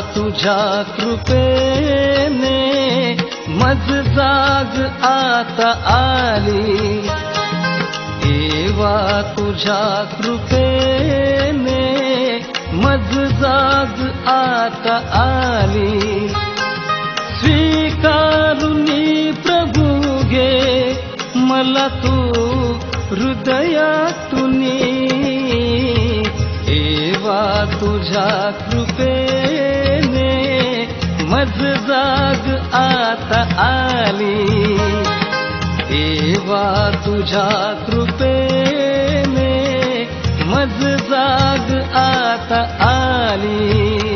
तुझ्या कृपेने मज जाग आता आली. देवा तुझ्या कृपेने मज जाग आता आली. स्वीकारुनी प्रभू घे मला तू हृदयातुनी देवा तुझ्या कृपेने मज जाग आता आली. देवा तुझ्या कृपेने मज जाग आता आली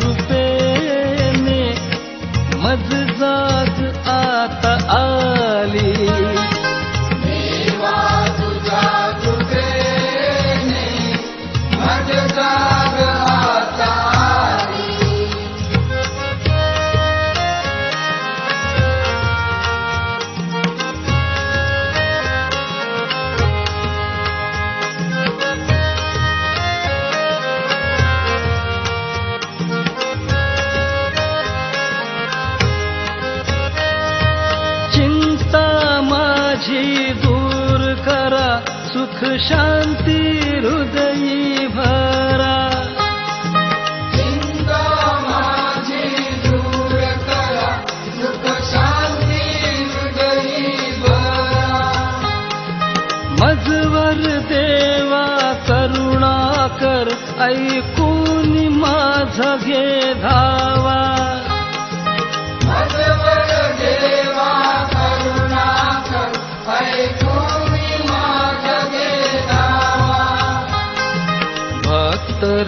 माझी दूर करा सुख शांती हृदयी भरा. मजवर देवा करुणा कर ऐकून माझा घे धावा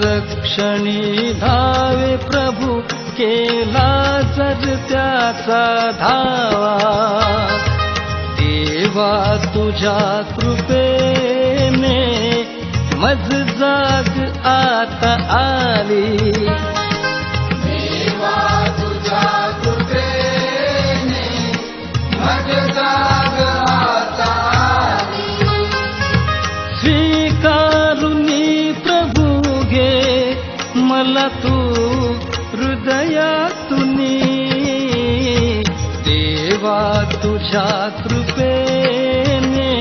रक्षणी धावे प्रभू केला जर त्याचा धावा. देवा तुझ्या कृपेने मज जाग आता आली. स्वीकारुनी मला तू हृदयातुनी. देवा तुझ्या कृपेने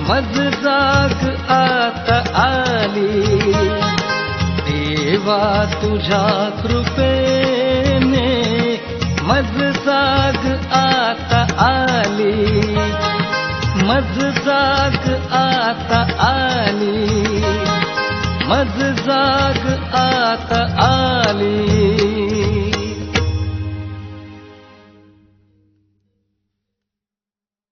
मज जाग आता आली. देवा तुझ्या कृपेने मज जाग आता आली. मज जाग आता आली. मज जाग आता